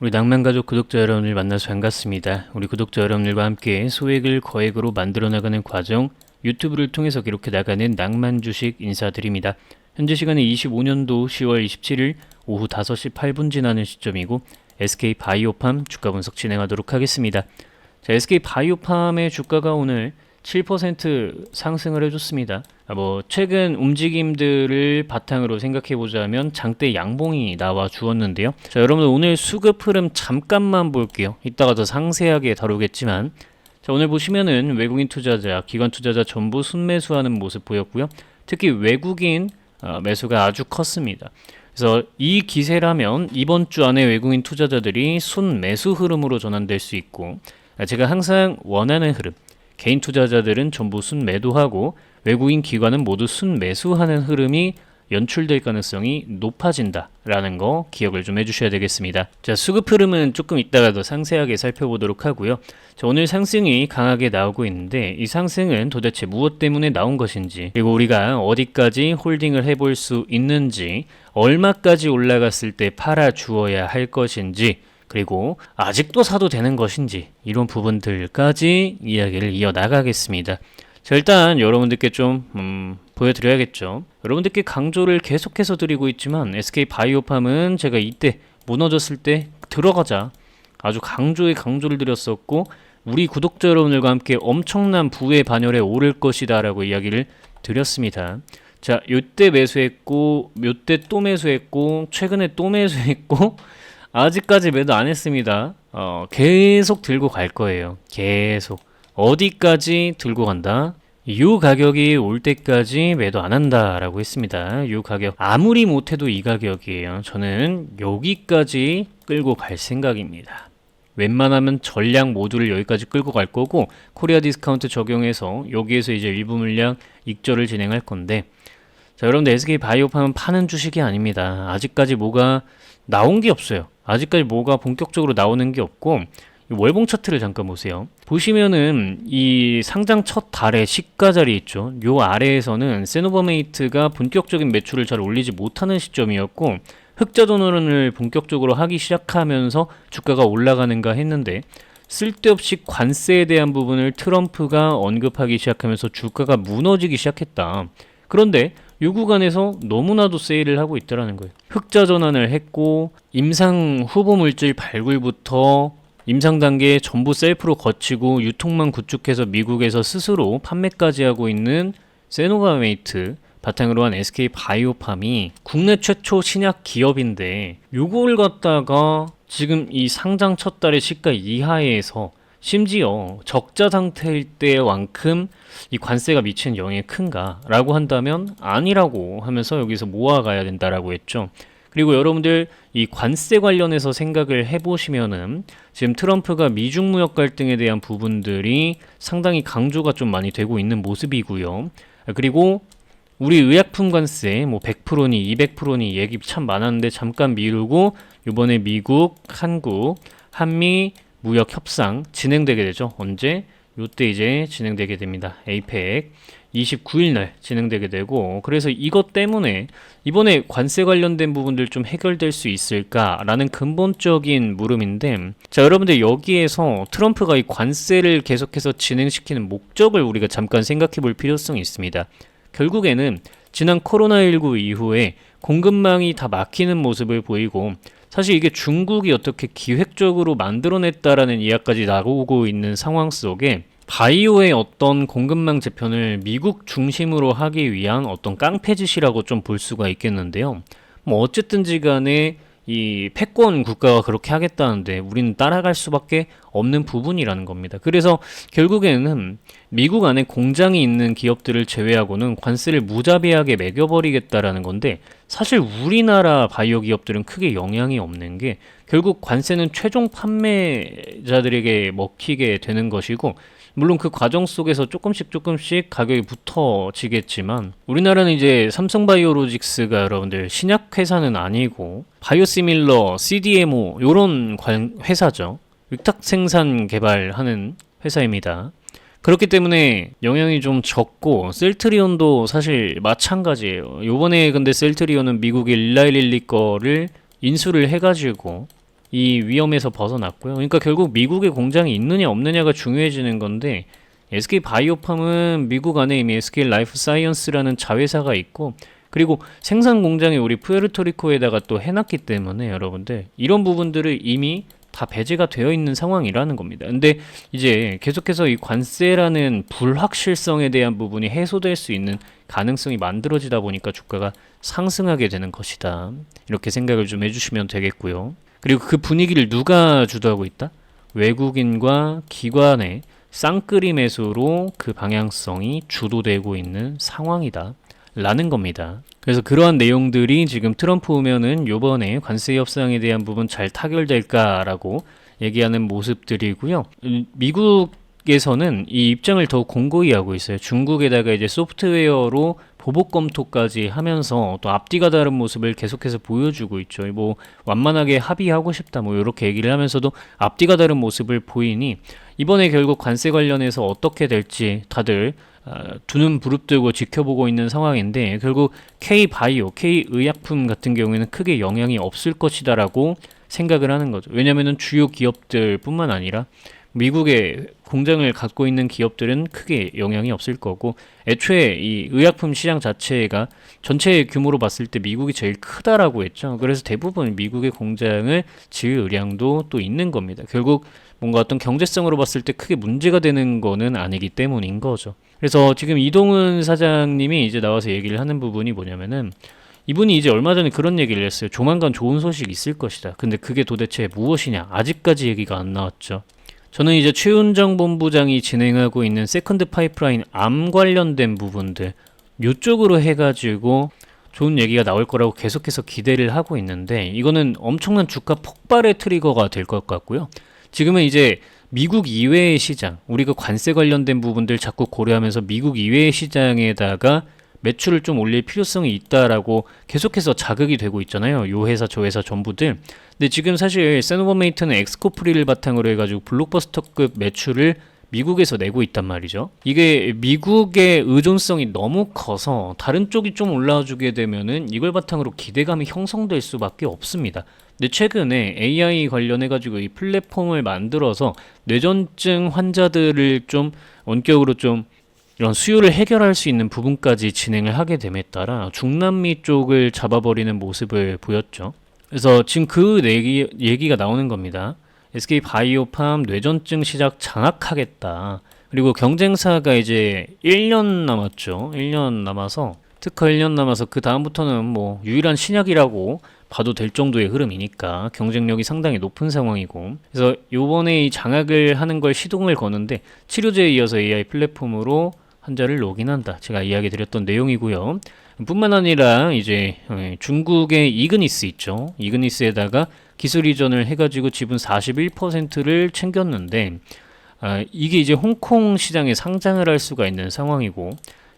우리 낭만가족 구독자 여러분을 만나서 반갑습니다. 우리 구독자 여러분들과 함께 소액을 거액으로 만들어 나가는 과정 유튜브를 통해서 기록해 나가는 낭만 주식 인사드립니다. 현재 시간은 25년도 10월 27일 오후 5시 8분 지나는 시점이고 SK 바이오팜 주가 분석 진행하도록 하겠습니다. 자, SK 바이오팜의 주가가 오늘 7% 상승을 해줬습니다. 아, 뭐 최근 움직임들을 바탕으로 생각해 보자면 장대 양봉이 나와 주었는데요. 자, 여러분들 오늘 수급 흐름 잠깐만 볼게요. 이따가 더 상세하게 다루겠지만 자, 오늘 보시면은 외국인 투자자, 기관 투자자 전부 순매수하는 모습 보였고요. 특히 외국인 어, 매수가 아주 컸습니다. 그래서 이 기세라면 이번 주 안에 외국인 투자자들이 순매수 흐름으로 전환될 수 있고 아, 제가 항상 원하는 흐름 개인 투자자들은 전부 순매도하고 외국인 기관은 모두 순매수하는 흐름이 연출될 가능성이 높아진다라는 거 기억을 좀 해주셔야 되겠습니다. 자, 수급 흐름은 조금 이따가 더 상세하게 살펴보도록 하고요. 자, 오늘 상승이 강하게 나오고 있는데 이 상승은 도대체 무엇 때문에 나온 것인지 그리고 우리가 어디까지 홀딩을 해볼 수 있는지 얼마까지 올라갔을 때 팔아 주어야 할 것인지 그리고 아직도 사도 되는 것인지 이런 부분들까지 이야기를 이어 나가겠습니다. 자, 일단 여러분들께 좀 음, 보여드려야겠죠. 여러분들께 강조를 계속해서 드리고 있지만 SK 바이오팜은 제가 이때 무너졌을 때 들어가자 아주 강조에 강조를 드렸었고 우리 구독자 여러분들과 함께 엄청난 부의 반열에 오를 것이다 라고 이야기를 드렸습니다. 자, 요때 매수했고 요때 또 매수했고 최근에 또 매수했고 아직까지 매도 안 했습니다. 어, 계속 들고 갈 거예요. 계속. 어디까지 들고 간다? 요 가격이 올 때까지 매도 안 한다라고 했습니다. 요 가격 아무리 못해도 이 가격이에요. 저는 여기까지 끌고 갈 생각입니다. 웬만하면 전량 모두를 여기까지 끌고 갈 거고 코리아 디스카운트 적용해서 여기에서 이제 일부 물량 익절을 진행할 건데 자 여러분들 SK 바이오팜은 파는 주식이 아닙니다. 아직까지 뭐가 나온 게 없어요. 아직까지 뭐가 본격적으로 나오는 게 없고 이 월봉 차트를 잠깐 보세요. 보시면은 이 상장 첫 달에 시가 자리 있죠. 요 아래에서는 세노버메이트가 본격적인 매출을 잘 올리지 못하는 시점이었고 흑자 전환을 본격적으로 하기 시작하면서 주가가 올라가는가 했는데 쓸데없이 관세에 대한 부분을 트럼프가 언급하기 시작하면서 주가가 무너지기 시작했다. 그런데 요 구간에서 너무나도 세일을 하고 있더라는 거예요. 흑자 전환을 했고 임상 후보 물질 발굴부터 임상 단계 전부 셀프로 거치고 유통망 구축해서 미국에서 스스로 판매까지 하고 있는 세노바메이트 바탕으로 한 SK 바이오팜이 국내 최초 신약 기업인데 요걸 갖다가 지금 이 상장 첫 달의 시가 이하에서 심지어 적자 상태일 때만큼 이 관세가 미치는 영향이 큰가라고 한다면 아니라고 하면서 여기서 모아가야 된다라고 했죠. 그리고 여러분들 이 관세 관련해서 생각을 해보시면은 지금 트럼프가 미중 무역 갈등에 대한 부분들이 상당히 강조가 좀 많이 되고 있는 모습이고요. 그리고 우리 의약품 관세 뭐 100%니 200%니 얘기 참 많았는데 잠깐 미루고 이번에 미국, 한국, 한미 무역 협상 진행되게 되죠. 언제? 요때 이제 진행되게 됩니다. 에이펙 29일 날 진행되게 되고 그래서 이것 때문에 이번에 관세 관련된 부분들 좀 해결될 수 있을까라는 근본적인 물음인데 자 여러분들 여기에서 트럼프가 이 관세를 계속해서 진행시키는 목적을 우리가 잠깐 생각해 볼 필요성이 있습니다. 결국에는 지난 코로나19 이후에 공급망이 다 막히는 모습을 보이고 사실 이게 중국이 어떻게 기획적으로 만들어냈다라는 이야기까지 나오고 있는 상황 속에 바이오의 어떤 공급망 재편을 미국 중심으로 하기 위한 어떤 깡패짓이라고 좀 볼 수가 있겠는데요. 뭐 어쨌든지 간에 이 패권 국가가 그렇게 하겠다는데 우리는 따라갈 수밖에 없는 부분이라는 겁니다. 그래서 결국에는 미국 안에 공장이 있는 기업들을 제외하고는 관세를 무자비하게 매겨버리겠다라는 건데 사실 우리나라 바이오 기업들은 크게 영향이 없는 게 결국 관세는 최종 판매자들에게 먹히게 되는 것이고 물론 그 과정 속에서 조금씩 조금씩 가격이 붙어지겠지만 우리나라는 이제 삼성바이오로직스가 여러분들 신약 회사는 아니고 바이오시밀러, CDMO 요런 회사죠. 위탁 생산 개발하는 회사입니다. 그렇기 때문에 영향이 좀 적고 셀트리온도 사실 마찬가지예요. 요번에 근데 셀트리온은 미국의 일라일릴리 거를 인수를 해가지고 이 위험에서 벗어났고요. 그러니까 결국 미국의 공장이 있느냐 없느냐가 중요해지는 건데 SK 바이오팜은 미국 안에 이미 SK 라이프 사이언스라는 자회사가 있고 그리고 생산 공장이 우리 푸에르토리코에다가 또 해놨기 때문에 여러분들 이런 부분들을 이미 다 배제가 되어 있는 상황이라는 겁니다. 근데 이제 계속해서 이 관세라는 불확실성에 대한 부분이 해소될 수 있는 가능성이 만들어지다 보니까 주가가 상승하게 되는 것이다. 이렇게 생각을 좀 해주시면 되겠고요. 그리고 그 분위기를 누가 주도하고 있다? 외국인과 기관의 쌍끌이 매수로 그 방향성이 주도되고 있는 상황이다. 라는 겁니다. 그래서 그러한 내용들이 지금 트럼프 오면은 요번에 관세 협상에 대한 부분 잘 타결될까라고 얘기하는 모습들이고요. 음, 미국에서는 이 입장을 더 공고히 하고 있어요. 중국에다가 이제 소프트웨어로 보복 검토까지 하면서 또 앞뒤가 다른 모습을 계속해서 보여주고 있죠. 뭐 완만하게 합의하고 싶다 뭐 이렇게 얘기를 하면서도 앞뒤가 다른 모습을 보이니 이번에 결국 관세 관련해서 어떻게 될지 다들 아, 두눈 부릅뜨고 지켜보고 있는 상황인데 결국 K 바이오, K 의약품 같은 경우에는 크게 영향이 없을 것이다라고 생각을 하는 거죠. 왜냐하면 주요 기업들뿐만 아니라 미국의 공장을 갖고 있는 기업들은 크게 영향이 없을 거고 애초에 이 의약품 시장 자체가 전체 규모로 봤을 때 미국이 제일 크다라고 했죠. 그래서 대부분 미국의 공장을 지을 의량도 또 있는 겁니다. 결국 뭔가 어떤 경제성으로 봤을 때 크게 문제가 되는 거는 아니기 때문인 거죠. 그래서 지금 이동훈 사장님이 이제 나와서 얘기를 하는 부분이 뭐냐면은 이분이 이제 얼마 전에 그런 얘기를 했어요. 조만간 좋은 소식 있을 것이다. 근데 그게 도대체 무엇이냐? 아직까지 얘기가 안 나왔죠. 저는 이제 최윤정 본부장이 진행하고 있는 세컨드 파이프라인 암 관련된 부분들 요쪽으로 해가지고 좋은 얘기가 나올 거라고 계속해서 기대를 하고 있는데 이거는 엄청난 주가 폭발의 트리거가 될 것 같고요. 지금은 이제 미국 이외의 시장, 우리가 관세 관련된 부분들 자꾸 고려하면서 미국 이외의 시장에다가 매출을 좀 올릴 필요성이 있다라고 계속해서 자극이 되고 있잖아요. 요 회사 저 회사 전부들. 근데 지금 사실 세노버메이트는 엑스코프리를 바탕으로 해가지고 블록버스터급 매출을 미국에서 내고 있단 말이죠. 이게 미국의 의존성이 너무 커서 다른 쪽이 좀 올라와주게 되면은 이걸 바탕으로 기대감이 형성될 수밖에 없습니다. 근데 최근에 AI 관련해가지고 이 플랫폼을 만들어서 뇌전증 환자들을 좀 원격으로 좀 이런 수요를 해결할 수 있는 부분까지 진행을 하게 됨에 따라 중남미 쪽을 잡아버리는 모습을 보였죠. 그래서 지금 그 얘기, 얘기가 나오는 겁니다. SK 바이오팜 뇌전증 시작 장악하겠다. 그리고 경쟁사가 이제 1년 남았죠. 1년 남아서 특허 1년 남아서 그 다음부터는 뭐 유일한 신약이라고 봐도 될 정도의 흐름이니까 경쟁력이 상당히 높은 상황이고 그래서 요번에 이 장악을 하는 걸 시동을 거는데 치료제에 이어서 AI 플랫폼으로 환자를 로그인한다. 제가 이야기 드렸던 내용이고요. 뿐만 아니라 이제 어, 중국의 이그니스 있죠. 이그니스에다가 기술 이전을 해가지고 지분 41%를 챙겼는데 아, 이게 이제 홍콩 시장에 상장을 할 수가 있는 상황이고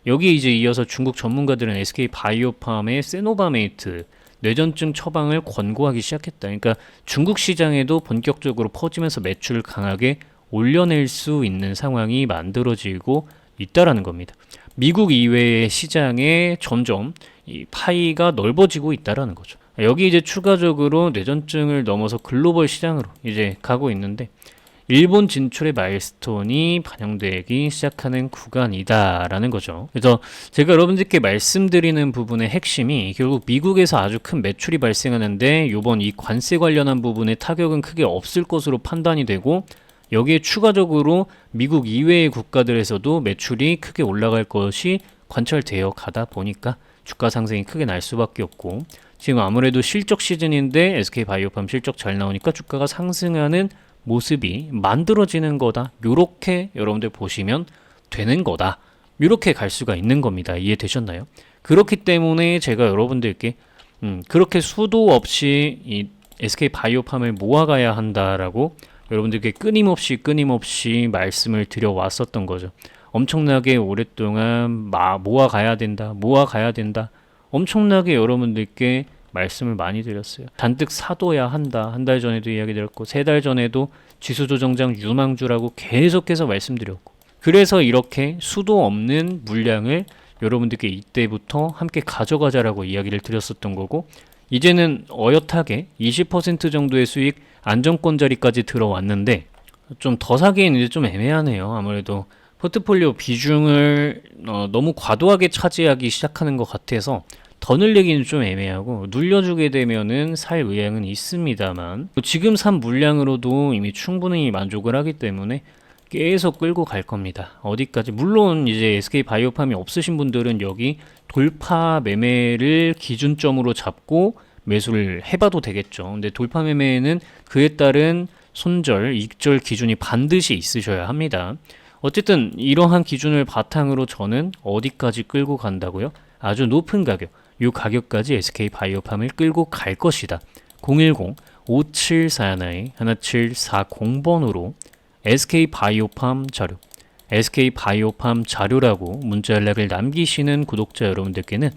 여기에 이제 이어서 중국 전문가들은 SK 바이오팜의 세노바메이트 뇌전증 처방을 권고하기 시작했다. 그러니까 중국 시장에도 본격적으로 퍼지면서 매출을 강하게 올려낼 수 있는 상황이 만들어지고 있다라는 겁니다. 미국 이외의 시장에 점점 이 파이가 넓어지고 있다라는 거죠. 여기 이제 추가적으로 뇌전증을 넘어서 글로벌 시장으로 이제 가고 있는데 일본 진출의 마일스톤이 반영되기 시작하는 구간이다라는 거죠. 그래서 제가 여러분들께 말씀드리는 부분의 핵심이 결국 미국에서 아주 큰 매출이 발생하는데 이번 이 관세 관련한 부분의 타격은 크게 없을 것으로 판단이 되고 여기에 추가적으로 미국 이외의 국가들에서도 매출이 크게 올라갈 것이 관철되어 가다 보니까 주가 상승이 크게 날 수밖에 없고 지금 아무래도 실적 시즌인데 SK 바이오팜 실적 잘 나오니까 주가가 상승하는 모습이 만들어지는 거다. 요렇게 여러분들 보시면 되는 거다. 이렇게 갈 수가 있는 겁니다. 이해되셨나요? 그렇기 때문에 제가 여러분들께 음, 그렇게 수도 없이 이 SK 바이오팜을 모아가야 한다라고 여러분들께 끊임없이 끊임없이 말씀을 드려왔었던 거죠. 엄청나게 오랫동안 마, 모아가야 된다, 모아가야 된다. 엄청나게 여러분들께 말씀을 많이 드렸어요. 잔뜩 사둬야 한다. 한 달 전에도 이야기 드렸고, 세 달 전에도 지수 조정장 유망주라고 계속해서 말씀드렸고, 그래서 이렇게 수도 없는 물량을 여러분들께 이때부터 함께 가져가자라고 이야기를 드렸었던 거고, 이제는 어엿하게 20% 정도의 수익 안정권 자리까지 들어왔는데 좀 더 사기에는 좀 애매하네요. 아무래도 포트폴리오 비중을 어, 너무 과도하게 차지하기 시작하는 것 같아서 더 늘리기는 좀 애매하고 눌려주게 되면은 살 의향은 있습니다만 지금 산 물량으로도 이미 충분히 만족을 하기 때문에 계속 끌고 갈 겁니다. 어디까지 물론 이제 SK 바이오팜이 없으신 분들은 여기 돌파 매매를 기준점으로 잡고 매수를 해봐도 되겠죠. 근데 돌파 매매는 그에 따른 손절, 익절 기준이 반드시 있으셔야 합니다. 어쨌든 이러한 기준을 바탕으로 저는 어디까지 끌고 간다고요? 아주 높은 가격, 이 가격까지 SK 바이오팜을 끌고 갈 것이다. 010-5741-1740번으로 SK 바이오팜 자료, SK 바이오팜 자료라고 문자 연락을 남기시는 구독자 여러분들께는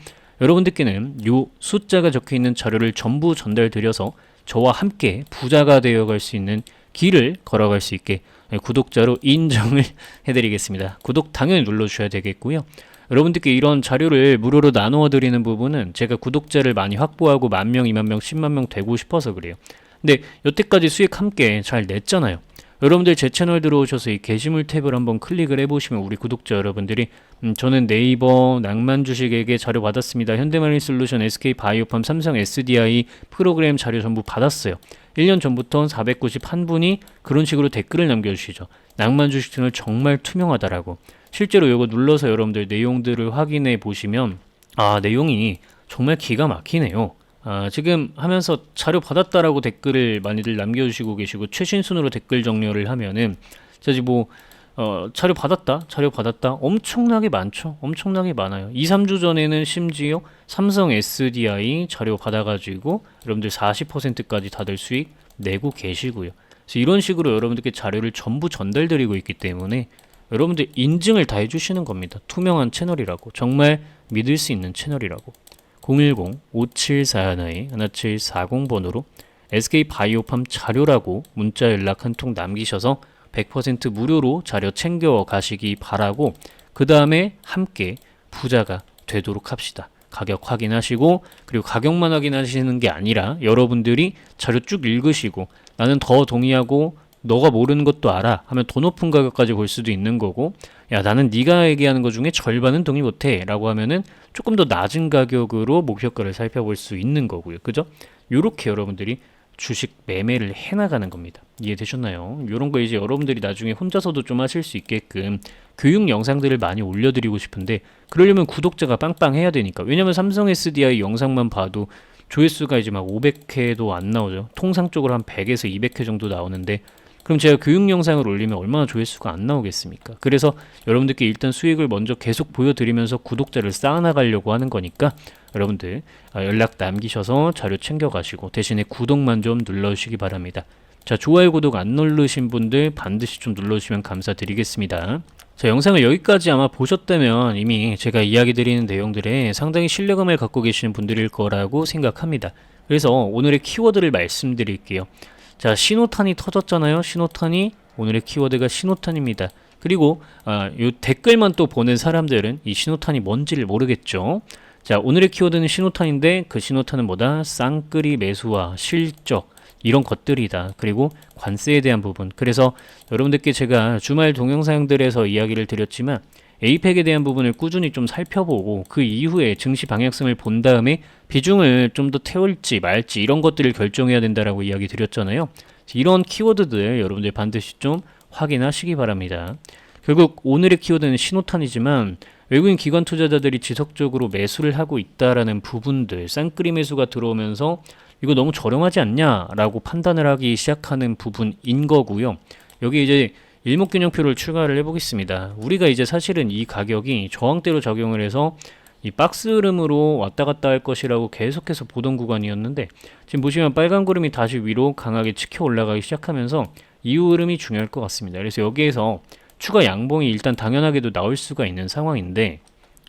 여러분들께는 요 숫자가 적혀 있는 자료를 전부 전달드려서 저와 함께 부자가 되어 갈 수 있는 길을 걸어갈 수 있게 구독자로 인정을 해드리겠습니다. 구독 당연히 눌러주셔야 되겠고요. 여러분들께 이런 자료를 무료로 나누어 드리는 부분은 제가 구독자를 많이 확보하고 만 명, 이만 명, 십만 명 되고 싶어서 그래요. 근데 여태까지 수익 함께 잘 냈잖아요. 여러분들 제 채널 들어오셔서 이 게시물 탭을 한번 클릭을 해보시면 우리 구독자 여러분들이 음, 저는 네이버 낭만 주식에게 자료 받았습니다. 현대마린 솔루션, SK 바이오팜, 삼성 SDI 프로그램 자료 전부 받았어요. 1년 전부터 491분이 그런 식으로 댓글을 남겨주시죠. 낭만 주식 채널 정말 투명하다라고. 실제로 이거 눌러서 여러분들 내용들을 확인해 보시면 아 내용이 정말 기가 막히네요. 아, 지금 하면서 자료 받았다라고 댓글을 많이들 남겨주시고 계시고 최신 순으로 댓글 정렬을 하면은 저지 뭐 어, 자료 받았다, 자료 받았다 엄청나게 많죠. 엄청나게 많아요. 2, 3주 전에는 심지어 삼성 SDI 자료 받아가지고 여러분들 40%까지 다들 수익 내고 계시고요. 그래서 이런 식으로 여러분들께 자료를 전부 전달드리고 있기 때문에 여러분들 인증을 다 해주시는 겁니다. 투명한 채널이라고 정말 믿을 수 있는 채널이라고 010-5741-1740번으로 SK 바이오팜 자료라고 문자 연락 한 통 남기셔서 100% 무료로 자료 챙겨 가시기 바라고 그 다음에 함께 부자가 되도록 합시다. 가격 확인하시고 그리고 가격만 확인하시는 게 아니라 여러분들이 자료 쭉 읽으시고 나는 더 동의하고 너가 모르는 것도 알아 하면 더 높은 가격까지 볼 수도 있는 거고 야 나는 네가 얘기하는 것 중에 절반은 동의 못해 라고 하면은 조금 더 낮은 가격으로 목표가를 살펴볼 수 있는 거고요 그죠 요렇게 여러분들이 주식 매매를 해나가는 겁니다. 이해되셨나요? 요런 거 이제 여러분들이 나중에 혼자서도 좀 하실 수 있게끔 교육 영상들을 많이 올려드리고 싶은데 그러려면 구독자가 빵빵해야 되니까. 왜냐면 삼성 SDI 영상만 봐도 조회수가 이제 막 500회도 안 나오죠. 통상적으로 한 100에서 200회 정도 나오는데 그럼 제가 교육 영상을 올리면 얼마나 조회수가 안 나오겠습니까? 그래서 여러분들께 일단 수익을 먼저 계속 보여드리면서 구독자를 쌓아나가려고 하는 거니까 여러분들 아, 연락 남기셔서 자료 챙겨가시고 대신에 구독만 좀 눌러주시기 바랍니다. 자 좋아요 구독 안 누르신 분들 반드시 좀 눌러주시면 감사드리겠습니다. 자 영상을 여기까지 아마 보셨다면 이미 제가 이야기 드리는 내용들에 상당히 신뢰감을 갖고 계시는 분들일 거라고 생각합니다. 그래서 오늘의 키워드를 말씀드릴게요. 자, 신호탄이 터졌잖아요. 신호탄이 오늘의 키워드가 신호탄입니다. 그리고 아, 요 댓글만 또 보는 사람들은 이 신호탄이 뭔지를 모르겠죠. 자, 오늘의 키워드는 신호탄인데 그 신호탄은 뭐다? 쌍끌이 매수와 실적 이런 것들이다. 그리고 관세에 대한 부분. 그래서 여러분들께 제가 주말 동영상들에서 이야기를 드렸지만 에이펙에 대한 부분을 꾸준히 좀 살펴보고 그 이후에 증시 방향성을 본 다음에 비중을 좀 더 태울지 말지 이런 것들을 결정해야 된다라고 이야기 드렸잖아요. 이런 키워드들 여러분들 반드시 좀 확인하시기 바랍니다. 결국 오늘의 키워드는 신호탄이지만 외국인 기관 투자자들이 지속적으로 매수를 하고 있다라는 부분들 쌍끌이 매수가 들어오면서 이거 너무 저렴하지 않냐라고 판단을 하기 시작하는 부분인 거고요. 여기 이제 일목균형표를 추가를 해보겠습니다. 우리가 이제 사실은 이 가격이 저항대로 작용을 해서 이 박스 흐름으로 왔다 갔다 할 것이라고 계속해서 보던 구간이었는데 지금 보시면 빨간 구름이 다시 위로 강하게 치켜 올라가기 시작하면서 이후 흐름이 중요할 것 같습니다. 그래서 여기에서 추가 양봉이 일단 당연하게도 나올 수가 있는 상황인데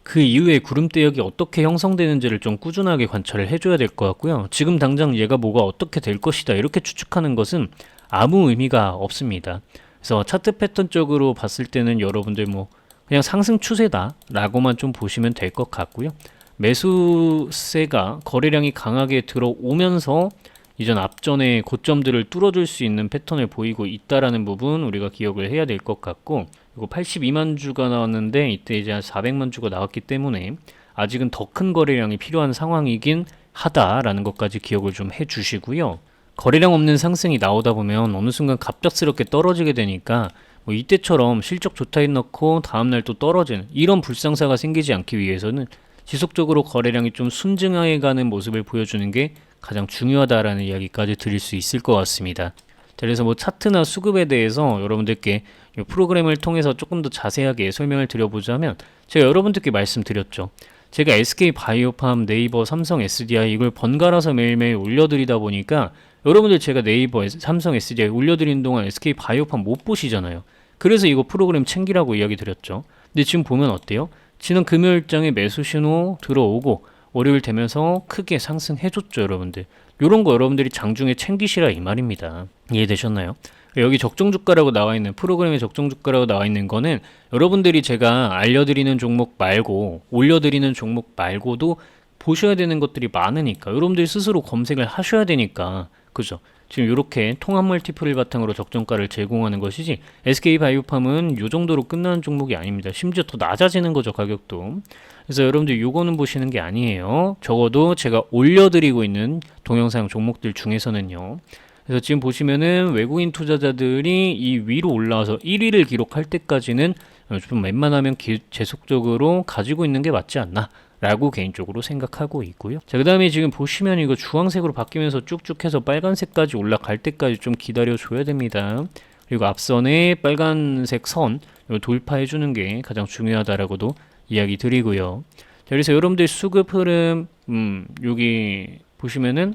그 이후에 구름대역이 어떻게 형성되는지를 좀 꾸준하게 관찰을 해줘야 될 것 같고요. 지금 당장 얘가 뭐가 어떻게 될 것이다 이렇게 추측하는 것은 아무 의미가 없습니다. 그래서 차트 패턴 쪽으로 봤을 때는 여러분들 뭐 그냥 상승 추세다라고만 좀 보시면 될 것 같고요. 매수세가 거래량이 강하게 들어오면서 이전 앞전의 고점들을 뚫어줄 수 있는 패턴을 보이고 있다라는 부분 우리가 기억을 해야 될 것 같고 이거 82만 주가 나왔는데 이때 이제 한 400만 주가 나왔기 때문에 아직은 더 큰 거래량이 필요한 상황이긴 하다라는 것까지 기억을 좀 해주시고요. 거래량 없는 상승이 나오다 보면 어느 순간 갑작스럽게 떨어지게 되니까 뭐 이때처럼 실적 좋다 해놓고 다음날 또 떨어지는 이런 불상사가 생기지 않기 위해서는 지속적으로 거래량이 좀 순증해 가는 모습을 보여주는 게 가장 중요하다라는 이야기까지 드릴 수 있을 것 같습니다. 자, 그래서 뭐 차트나 수급에 대해서 여러분들께 이 프로그램을 통해서 조금 더 자세하게 설명을 드려보자면 제가 여러분들께 말씀드렸죠. 제가 SK 바이오팜, 네이버, 삼성 SDI 이걸 번갈아서 매일매일 올려드리다 보니까 여러분들 제가 네이버, 삼성 SDI 올려드리는 동안 SK 바이오팜 못 보시잖아요. 그래서 이거 프로그램 챙기라고 이야기 드렸죠. 근데 지금 보면 어때요? 지난 금요일장에 매수 신호 들어오고 월요일 되면서 크게 상승해줬죠, 여러분들. 요런 거 여러분들이 장중에 챙기시라 이 말입니다. 이해되셨나요? 여기 적정 주가라고 나와 있는 프로그램의 적정 주가라고 나와 있는 거는 여러분들이 제가 알려드리는 종목 말고 올려드리는 종목 말고도 보셔야 되는 것들이 많으니까 여러분들이 스스로 검색을 하셔야 되니까 그죠? 지금 이렇게 통합 멀티플을 바탕으로 적정가를 제공하는 것이지 SK 바이오팜은 요 정도로 끝나는 종목이 아닙니다. 심지어 더 낮아지는 거죠 가격도. 그래서 여러분들 요거는 보시는 게 아니에요. 적어도 제가 올려드리고 있는 동영상 종목들 중에서는요. 그래서 지금 보시면은 외국인 투자자들이 이 위로 올라와서 1위를 기록할 때까지는 좀 웬만하면 기, 계속적으로 가지고 있는 게 맞지 않나. 라고 개인적으로 생각하고 있고요. 자, 그 다음에 지금 보시면 이거 주황색으로 바뀌면서 쭉쭉 해서 빨간색까지 올라갈 때까지 좀 기다려 줘야 됩니다. 그리고 앞선에 빨간색 선 돌파해 주는 게 가장 중요하다라고도 이야기 드리고요. 자, 그래서 여러분들 수급 흐름, 음, 여기 보시면은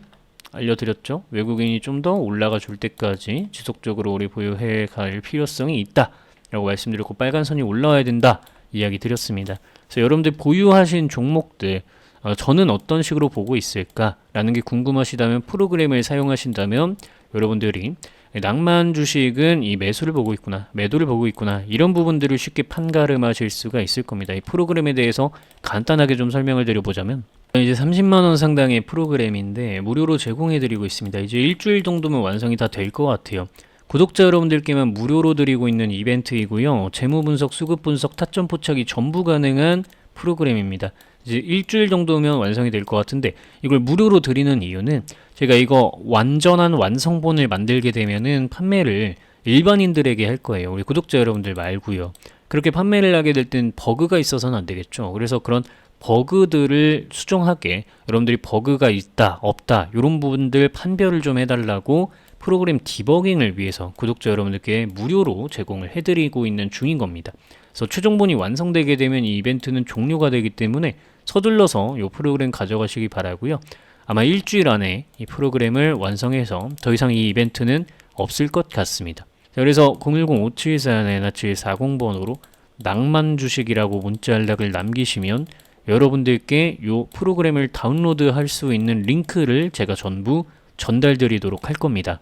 알려드렸죠. 외국인이 좀 더 올라가 줄 때까지 지속적으로 우리 보유해 갈 필요성이 있다. 라고 말씀드렸고 빨간 선이 올라와야 된다. 이야기 드렸습니다. 그래서 여러분들 보유하신 종목들 어, 저는 어떤 식으로 보고 있을까라는 게 궁금하시다면 프로그램을 사용하신다면 여러분들이 낭만 주식은 이 매수를 보고 있구나, 매도를 보고 있구나 이런 부분들을 쉽게 판가름하실 수가 있을 겁니다. 이 프로그램에 대해서 간단하게 좀 설명을 드려보자면 이제 30만 원 상당의 프로그램인데 무료로 제공해드리고 있습니다. 이제 일주일 정도면 완성이 다 될 것 같아요. 구독자 여러분들께만 무료로 드리고 있는 이벤트이고요. 재무 분석, 수급 분석, 타점 포착이 전부 가능한 프로그램입니다. 이제 일주일 정도면 완성이 될 것 같은데 이걸 무료로 드리는 이유는 제가 이거 완전한 완성본을 만들게 되면은 판매를 일반인들에게 할 거예요. 우리 구독자 여러분들 말고요. 그렇게 판매를 하게 될 땐 버그가 있어서는 안 되겠죠. 그래서 그런 버그들을 수정하게 여러분들이 버그가 있다 없다 이런 부분들 판별을 좀 해달라고 프로그램 디버깅을 위해서 구독자 여러분들께 무료로 제공을 해드리고 있는 중인 겁니다. 그래서 최종본이 완성되게 되면 이 이벤트는 종료가 되기 때문에 서둘러서 이 프로그램 가져가시기 바라고요. 아마 일주일 안에 이 프로그램을 완성해서 더 이상 이 이벤트는 없을 것 같습니다. 자, 그래서 010-5744-4740번으로 낭만 주식이라고 문자 연락을 남기시면 여러분들께 이 프로그램을 다운로드 할 수 있는 링크를 제가 전부 전달드리도록 할 겁니다.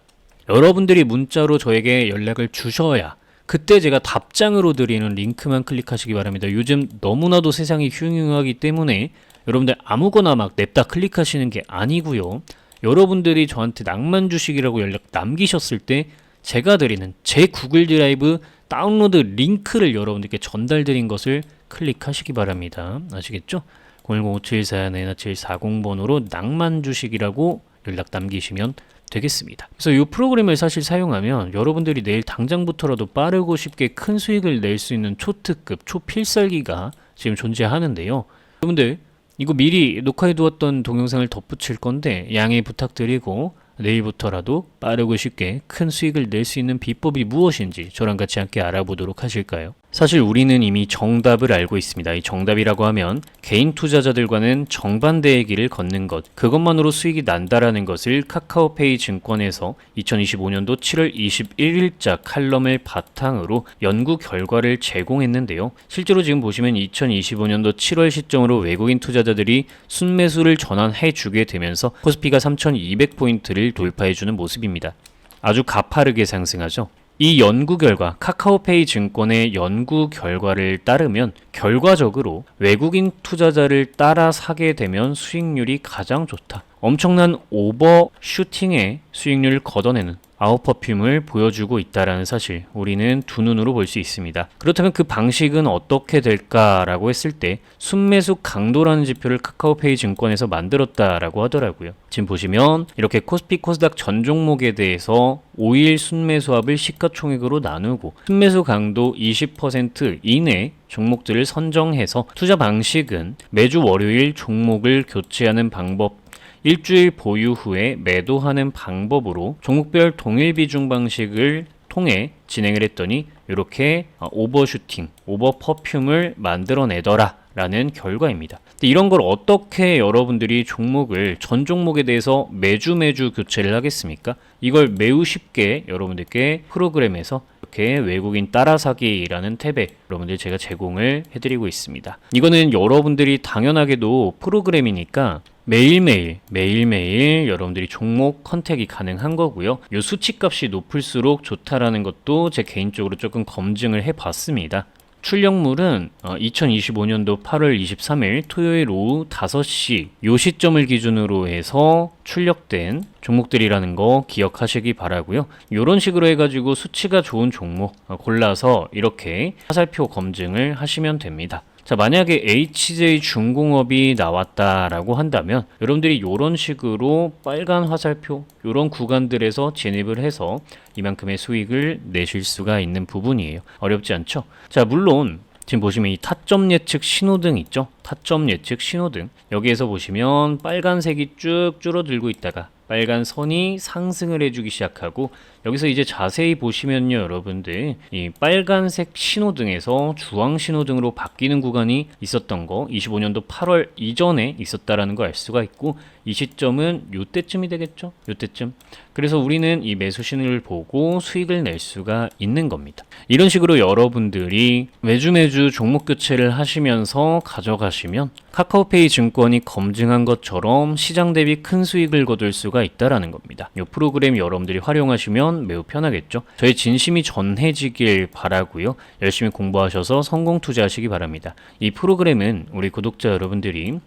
여러분들이 문자로 저에게 연락을 주셔야 그때 제가 답장으로 드리는 링크만 클릭하시기 바랍니다. 요즘 너무나도 세상이 흉흉하기 때문에 여러분들 아무거나 막 냅다 클릭하시는 게 아니고요. 여러분들이 저한테 낭만 주식이라고 연락 남기셨을 때 제가 드리는 제 구글 드라이브 다운로드 링크를 여러분들께 전달드린 것을 클릭하시기 바랍니다. 아시겠죠? 010-5744-4740번으로 낭만 주식이라고 연락 남기시면 되겠습니다. 그래서 이 프로그램을 사실 사용하면 여러분들이 내일 당장부터라도 빠르고 쉽게 큰 수익을 낼 수 있는 초특급, 초필살기가 지금 존재하는데요. 여러분들 이거 미리 녹화해 두었던 동영상을 덧붙일 건데 양해 부탁드리고 내일부터라도 빠르고 쉽게 큰 수익을 낼 수 있는 비법이 무엇인지 저랑 같이 함께 알아보도록 하실까요? 사실 우리는 이미 정답을 알고 있습니다. 이 정답이라고 하면 개인 투자자들과는 정반대의 길을 걷는 것, 그것만으로 수익이 난다라는 것을 카카오페이 증권에서 2025년도 7월 21일자 칼럼을 바탕으로 연구 결과를 제공했는데요. 실제로 지금 보시면 2025년도 7월 시점으로 외국인 투자자들이 순매수를 전환해 주게 되면서 코스피가 3200포인트를 돌파해 주는 모습입니다. 아주 가파르게 상승하죠. 이 연구 결과 카카오페이 증권의 연구 결과를 따르면 결과적으로 외국인 투자자를 따라 사게 되면 수익률이 가장 좋다. 엄청난 오버 슈팅의 수익률을 걷어내는 아웃 퍼퓸을 보여주고 있다라는 사실 우리는 두 눈으로 볼 수 있습니다. 그렇다면 그 방식은 어떻게 될까라고 했을 때 순매수 강도라는 지표를 카카오페이 증권에서 만들었다라고 하더라고요. 지금 보시면 이렇게 코스피 코스닥 전 종목에 대해서 5일 순매수합을 시가총액으로 나누고 순매수 강도 20% 이내 종목들을 선정해서 투자 방식은 매주 월요일 종목을 교체하는 방법 일주일 보유 후에 매도하는 방법으로 종목별 동일 비중 방식을 통해 진행을 했더니 이렇게 오버슈팅, 오버 퍼퓸을 만들어내더라. 라는 결과입니다. 이런 걸 어떻게 여러분들이 종목을 전 종목에 대해서 매주 매주 교체를 하겠습니까? 이걸 매우 쉽게 여러분들께 프로그램에서 이렇게 외국인 따라사기라는 탭에 여러분들 제가 제공을 해드리고 있습니다. 이거는 여러분들이 당연하게도 프로그램이니까 매일매일 매일매일 여러분들이 종목 컨택이 가능한 거고요. 요 수치값이 높을수록 좋다라는 것도 제 개인적으로 조금 검증을 해봤습니다. 출력물은 2025년도 8월 23일 토요일 오후 5시 요 시점을 기준으로 해서 출력된 종목들이라는 거 기억하시기 바라고요. 이런 식으로 해가지고 수치가 좋은 종목 어, 골라서 이렇게 화살표 검증을 하시면 됩니다. 자, 만약에 HJ 중공업이 나왔다라고 한다면 여러분들이 이런 식으로 빨간 화살표 이런 구간들에서 진입을 해서 이만큼의 수익을 내실 수가 있는 부분이에요. 어렵지 않죠? 자, 물론 지금 보시면 이 타점 예측 신호등 있죠? 타점 예측 신호등. 여기에서 보시면 빨간색이 쭉 줄어들고 있다가 빨간 선이 상승을 해주기 시작하고 여기서 이제 자세히 보시면요 여러분들. 이 빨간색 신호등에서 주황 신호등으로 바뀌는 구간이 있었던 거 25년도 8월 이전에 있었다라는 거알 수가 있고 이 시점은 요때쯤이 되겠죠 요때쯤 그래서 우리는 이 매수 신호를 보고 수익을 낼 수가 있는 겁니다 이런 식으로 여러분들이 매주 매주 종목 교체를 하시면서 가져가시면 카카오페이 증권이 검증한 것처럼 시장 대비 큰 수익을 거둘 수가 있다라는 겁니다 이 프로그램 여러분들이 활용하시면 매우 편하겠죠. 저희 진심이 전해지길 바라고요. 열심히 공부하셔서 성공 투자하시기 바랍니다. 이 프로그램은 우리 구독자 여러분들이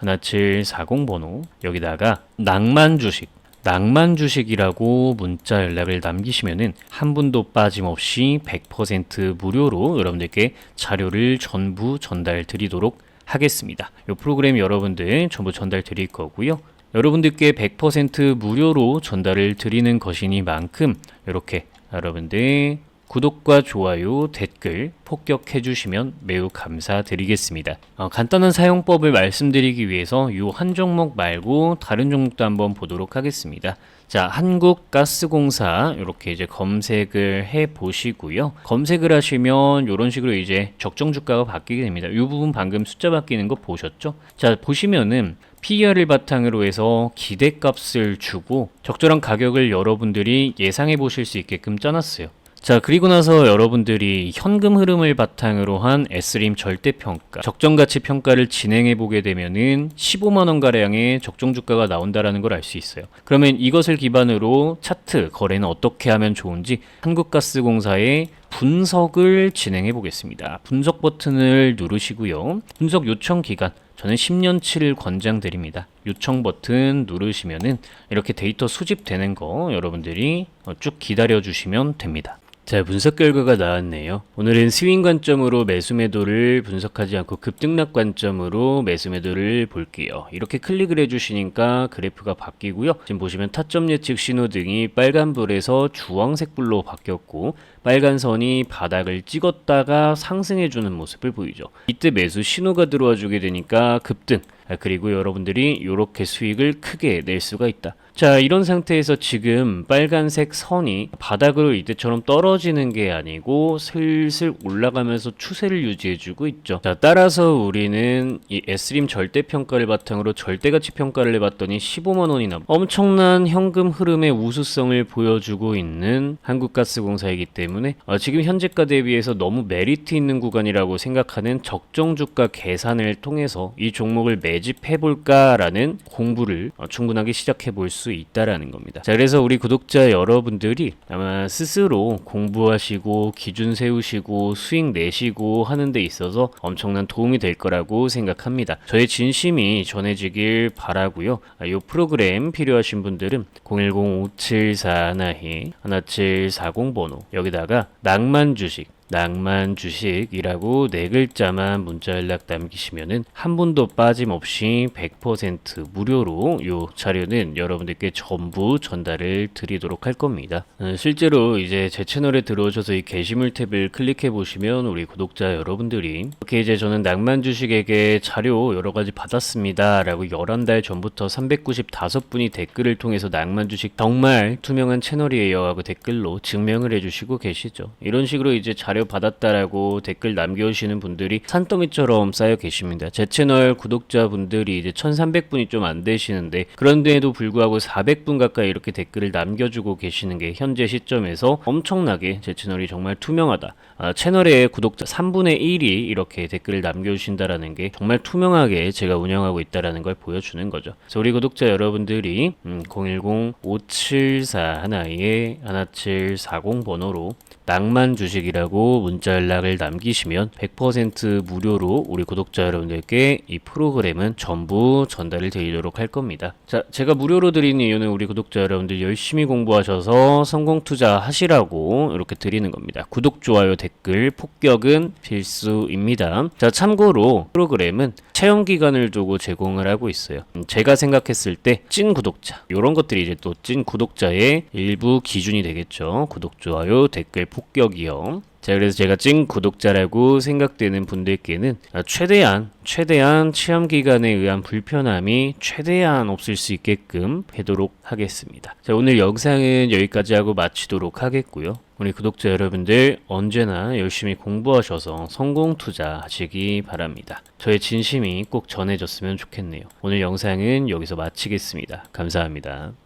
010-5741 번호 여기다가 낭만 주식 낭만 주식이라고 문자 연락을 남기시면은 한 분도 빠짐없이 100% 무료로 여러분들께 자료를 전부 전달 드리도록 하겠습니다. 이 프로그램 여러분들 전부 전달 드릴 거고요. 여러분들께 100% 무료로 전달을 드리는 것이니만큼 이렇게 여러분들 구독과 좋아요, 댓글 폭격해 주시면 매우 감사드리겠습니다. 어, 간단한 사용법을 말씀드리기 위해서 이 한 종목 말고 다른 종목도 한번 보도록 하겠습니다. 자, 한국가스공사 이렇게 이제 검색을 해 보시고요. 검색을 하시면 이런 식으로 이제 적정 주가가 바뀌게 됩니다. 이 부분 방금 숫자 바뀌는 거 보셨죠? 자, 보시면은 PER을 바탕으로 해서 기대값을 주고 적절한 가격을 여러분들이 예상해 보실 수 있게끔 짜놨어요. 자, 그리고 나서 여러분들이 현금 흐름을 바탕으로 한 S림 절대평가, 적정가치 평가를 진행해 보게 되면은 15만원 가량의 적정 주가가 나온다라는 걸 알 수 있어요. 그러면 이것을 기반으로 차트 거래는 어떻게 하면 좋은지 한국가스공사의 분석을 진행해 보겠습니다. 분석 버튼을 누르시고요. 분석 요청 기간 저는 10년치를 권장드립니다. 요청 버튼 누르시면은 이렇게 데이터 수집되는 거 여러분들이 쭉 기다려 주시면 됩니다. 자, 분석 결과가 나왔네요. 오늘은 스윙 관점으로 매수 매도를 분석하지 않고 급등락 관점으로 매수 매도를 볼게요. 이렇게 클릭을 해주시니까 그래프가 바뀌고요. 지금 보시면 타점 예측 신호등이 빨간불에서 주황색 불로 바뀌었고 빨간 선이 바닥을 찍었다가 상승해주는 모습을 보이죠. 이때 매수 신호가 들어와 주게 되니까 급등 그리고 여러분들이 이렇게 수익을 크게 낼 수가 있다. 자, 이런 상태에서 지금 빨간색 선이 바닥으로 이때처럼 떨어지는 게 아니고 슬슬 올라가면서 추세를 유지해주고 있죠. 자, 따라서 우리는 이 S림 절대평가를 바탕으로 절대가치 평가를 해봤더니 15만원이나 엄청난 현금 흐름의 우수성을 보여주고 있는 한국가스공사이기 때문에 어, 지금 현재가 대비해서 너무 메리트 있는 구간이라고 생각하는 적정 주가 계산을 통해서 이 종목을 매집해 볼까라는 공부를 어, 충분하게 시작해 볼 수 있다라는 겁니다. 자, 그래서 우리 구독자 여러분들이 아마 스스로 공부하시고 기준 세우시고 수익 내시고 하는 데 있어서 엄청난 도움이 될 거라고 생각합니다. 저의 진심이 전해지길 바라고요. 아, 이 프로그램 필요하신 분들은 010-5741에 1740 번호 여기다가 낭만 주식 낭만 주식이라고 네 글자만 문자 연락 남기시면은 한 분도 빠짐없이 100% 무료로 요 자료는 여러분들께 전부 전달을 드리도록 할 겁니다. 어, 실제로 이제 제 채널에 들어오셔서 이 게시물 탭을 클릭해 보시면 우리 구독자 여러분들이 이렇게 이제 저는 낭만 주식에게 자료 여러 가지 받았습니다 라고 11달 전부터 395분이 댓글을 통해서 낭만 주식 정말 투명한 채널이에요 하고 댓글로 증명을 해주시고 계시죠. 이런 식으로 이제 자료 받았다라고 댓글 남겨주시는 분들이 산더미처럼 쌓여 계십니다. 제 채널 구독자분들이 이제 1300분이 좀 안 되시는데 그런데에도 불구하고 400분 가까이 이렇게 댓글을 남겨주고 계시는 게 현재 시점에서 엄청나게 제 채널이 정말 투명하다. 아, 채널의 구독자 3분의 1이 이렇게 댓글을 남겨주신다라는 게 정말 투명하게 제가 운영하고 있다라는 걸 보여주는 거죠. 그래서 우리 구독자 여러분들이 음, 010-574 하나에 1740 번호로 낭만 주식이라고 문자 연락을 남기시면 100% 무료로 우리 구독자 여러분들께 이 프로그램은 전부 전달을 드리도록 할 겁니다. 자, 제가 무료로 드리는 이유는 우리 구독자 여러분들 열심히 공부하셔서 성공 투자 하시라고 이렇게 드리는 겁니다. 구독, 좋아요, 댓글, 폭격은 필수입니다. 자, 참고로 프로그램은 체험 기간을 두고 제공을 하고 있어요. 음, 제가 생각했을 때 찐 구독자, 이런 것들이 이제 또 찐 구독자의 일부 기준이 되겠죠. 구독, 좋아요, 댓글, 이요. 자, 그래서 제가 찐 구독자라고 생각되는 분들께는 아, 최대한, 최대한 체험 기간에 의한 불편함이 최대한 없을 수 있게끔 하도록 하겠습니다. 자, 오늘 영상은 여기까지 하고 마치도록 하겠고요. 우리 구독자 여러분들 언제나 열심히 공부하셔서 성공 투자하시기 바랍니다. 저의 진심이 꼭 전해졌으면 좋겠네요. 오늘 영상은 여기서 마치겠습니다. 감사합니다.